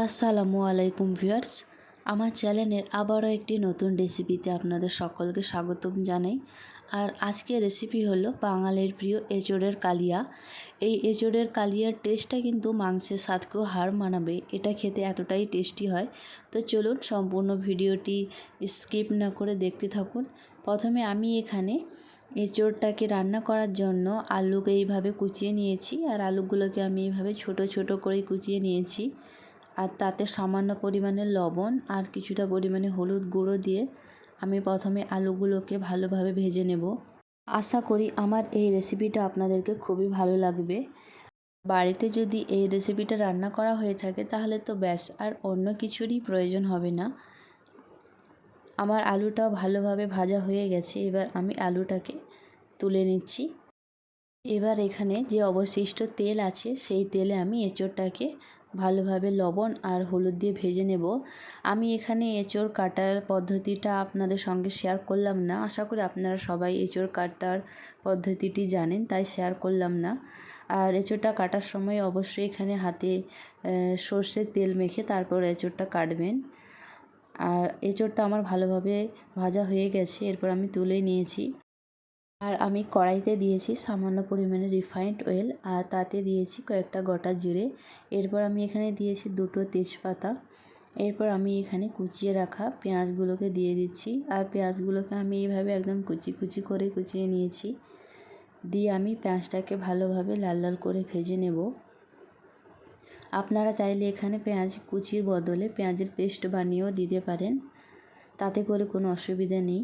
আসসালামু আলাইকুম ভিউয়ার্স। আমার চ্যানেলের আবারও একটি নতুন রেসিপিতে আপনাদের সকলকে স্বাগতম জানাই। আর আজকের রেসিপি হলো বাঙালির প্রিয় এঁচোড়ের কালিয়া। এই এঁচোড়ের কালিয়ার টেস্টটা কিন্তু মাংসের স্বাদকেও হার মানাবে। এটা খেতে এতটাই টেস্টি হয়। তো চলুন সম্পূর্ণ ভিডিওটি স্কিপ না করে দেখতে থাকুন। প্রথমে আমি এখানে এঁচোড়টাকে রান্না করার জন্য আলুকে এইভাবে কুচিয়ে নিয়েছি। আর আলুগুলোকে আমি এইভাবে ছোট ছোট করে কুচিয়ে নিয়েছি। আর তাতে সামান্য পরিমাণে লবণ আর কিছুটা পরিমাণে হলুদ গুঁড়ো দিয়ে আমি প্রথমে আলুগুলোকে ভালোভাবে ভেজে নেব। আশা করি আমার এই রেসিপিটা আপনাদেরকে খুবই ভালো লাগবে। বাড়িতে যদি এই রেসিপিটা রান্না করা হয়ে থাকে তাহলে তো ব্যাস, আর অন্য কিছুরই প্রয়োজন হবে না। আমার আলুটাও ভালোভাবে ভাজা হয়ে গেছে, এবার আমি আলুটাকে তুলে নিচ্ছি। এবার এখানে যে অবশিষ্ট তেল আছে, সেই তেলে আমি এঁচোড়টাকে ভালোভাবে লবণ আর হলুদ দিয়ে ভেজে নেব। আমি এখানে এঁচোড় কাটার পদ্ধতিটা আপনাদের সঙ্গে শেয়ার করলাম না। আশা করি আপনারা সবাই এঁচোড় কাটার পদ্ধতিটি জানেন, তাই শেয়ার করলাম না। আর এঁচোড়টা কাটার সময় অবশ্যই এখানে হাতে সর্ষের তেল মেখে তারপর এঁচোড়টা কাটবেন। আর এঁচোড়টা আমার ভালোভাবে ভাজা হয়ে গেছে, এরপর আমি তুলে নিয়েছি। আর আমি কড়াইতে দিয়েছি সামান্য পরিমাণে রিফাইন্ড অয়েল আর তাতে দিয়েছি কয়েকটা গোটা জিরে। এরপর আমি এখানে দিয়েছি দুটো তেজপাতা। এরপর আমি এখানে কুচিয়ে রাখা পেঁয়াজগুলোকে দিয়ে দিচ্ছি। আর পেঁয়াজগুলোকে আমি এইভাবে একদম কুচি কুচি করে কুচিয়ে নিয়েছি। দিয়ে আমি পেঁয়াজটাকে ভালোভাবে লাল লাল করে ভেজে নেব। আপনারা চাইলে এখানে পেঁয়াজ কুচির বদলে পেঁয়াজের পেস্ট বানিয়েও দিতে পারেন। তাতে করে কোনো অসুবিধা নেই।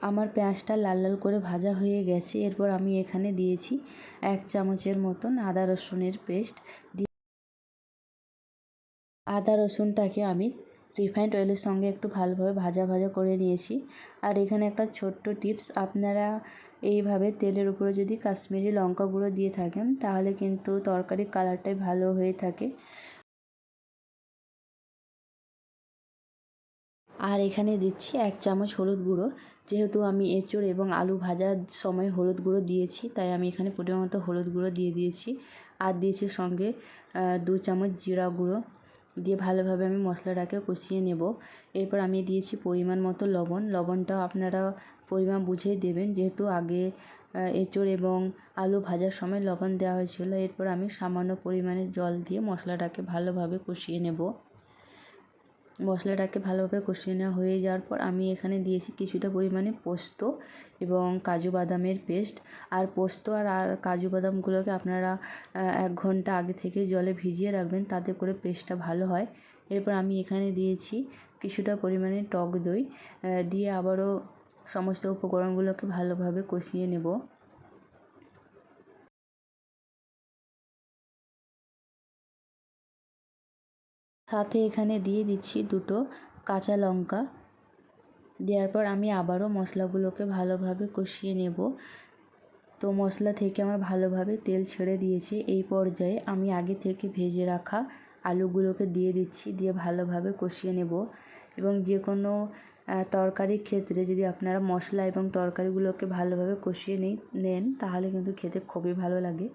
আমার পেঁয়াজটা লাল লাল করে ভাজা হয়ে গেছে। এরপর আমি এখানে দিয়েছি এক চামচের মতন আদা রসুনের পেস্ট। দিয়ে আদা রসুনটাকে আমি রিফাইন্ড অয়েলের সঙ্গে একটু ভালোভাবে ভাজা ভাজা করে নিয়েছি। আর এখানে একটা ছোট্ট টিপস, আপনারা এইভাবে তেলের উপরে যদি কাশ্মীরি লঙ্কা গুঁড়ো দিয়ে থাকেন, তাহলে কিন্তু তরকারির কালারটাই ভালো হয়ে থাকে। আর এখানে দিচ্ছি এক চামচ হলুদ গুঁড়ো। যেহেতু আমি এঁচড় এবং আলু ভাজার সময় হলুদ গুঁড়ো দিয়েছি, তাই আমি এখানে পরিমাণ মতো হলুদ গুঁড়ো দিয়ে দিয়েছি। আর দিয়েছি সঙ্গে দু চামচ জিরা গুঁড়ো। দিয়ে ভালোভাবে আমি মশলাটাকে কষিয়ে নেব। এরপর আমি দিয়েছি পরিমাণ মতো লবণ। লবণটাও আপনারা পরিমাণ বুঝেই দেবেন। যেহেতু আগে এঁচড় এবং আলু ভাজার সময় লবণ দেওয়া হয়েছিল, এরপর আমি সামান্য পরিমাণে জল দিয়ে মশলাটাকে ভালোভাবে কষিয়ে নেব। মশলাটাকে ভালোভাবে কষিয়ে নেওয়া হয়ে যাওয়ার পর আমি এখানে দিয়েছি কিছুটা পরিমাণে পোস্ত এবং কাজু বাদামের পেস্ট। আর পোস্ত আর আর কাজু বাদামগুলোকে আপনারা এক ঘণ্টা আগে থেকে জলে ভিজিয়ে রাখবেন, তাতে করে পেস্টটা ভালো হয়। এরপর আমি এখানে দিয়েছি কিছুটা পরিমাণে টক দই দিয়ে আবারও সমস্ত উপকরণগুলোকে ভালোভাবে কষিয়ে নেব। সাথে এখানে দিয়ে দিচ্ছি দুটো কাঁচা লঙ্কা। দেওয়ার পর আমি আবারও মশলাগুলোকে ভালোভাবে কষিয়ে নেব। তো মশলা থেকে আমার ভালোভাবে তেল ছেড়ে দিয়েছে। এই পর্যায়ে আমি আগে থেকে ভেজে রাখা আলুগুলোকে দিয়ে দিচ্ছি, দিয়ে ভালোভাবে কষিয়ে নেব। এবং যে কোনো তরকারির ক্ষেত্রে যদি আপনারা মশলা এবং তরকারিগুলোকে ভালোভাবে কষিয়ে নেন, তাহলে কিন্তু খেতে খুবই ভালো লাগে।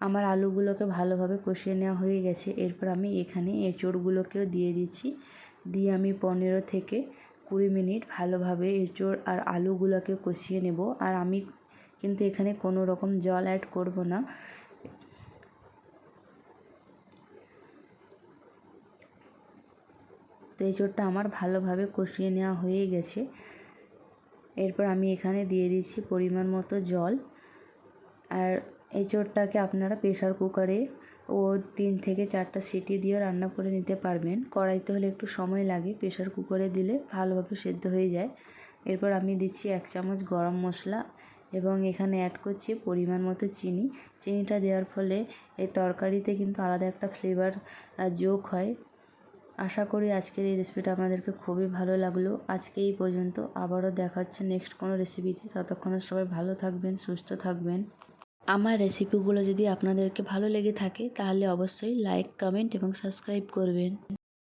আমার আলুগুলোকে ভালোভাবে কষিয়ে নেওয়া হয়ে গেছে। এরপর আমি এখানে এঁচড়গুলোকেও দিয়ে দিচ্ছি। দিয়ে আমি পনেরো থেকে কুড়ি মিনিট ভালোভাবে এঁচড় আর আলুগুলোকে কষিয়ে নেব। আর আমি কিন্তু এখানে কোনো রকম জল অ্যাড করব না। তো এঁচড়টা আমার ভালোভাবে কষিয়ে নেওয়া হয়ে গেছে। এরপর আমি এখানে দিয়ে দিচ্ছি পরিমাণ মতো জল। আর এঁচোড়টাকে আপনারা প্রেশার কুকারে ও তিন থেকে চারটা সিটি দিয়ে রান্না করে নিতে পারবেন। কড়াইতে হলে একটু সময় লাগে প্রেশার কুকারে দিলে ভালোভাবে সেদ্ধ হয়ে যায়। এরপর আমি দিচ্ছি এক চামচ গরম মশলা এবং এখানে অ্যাড করছি পরিমাণ মতো চিনি। চিনিটা দেওয়ার ফলে এই তরকারিতে কিন্তু আলাদা একটা ফ্লেভার যোগ হয়। আশা করি আজকের এই রেসিপিটা আপনাদেরকে খুবই ভালো লাগল। আজকে এই পর্যন্ত আবারও দেখা হচ্ছে নেক্সট কোনো রেসিপিতে ততক্ষণে সবাই ভালো থাকবেন, সুস্থ থাকবেন। আমার রেসিপিগুলো যদি আপনাদেরকে ভালো লেগে থাকে তাহলে অবশ্যই লাইক কমেন্ট এবং সাবস্ক্রাইব করবেন।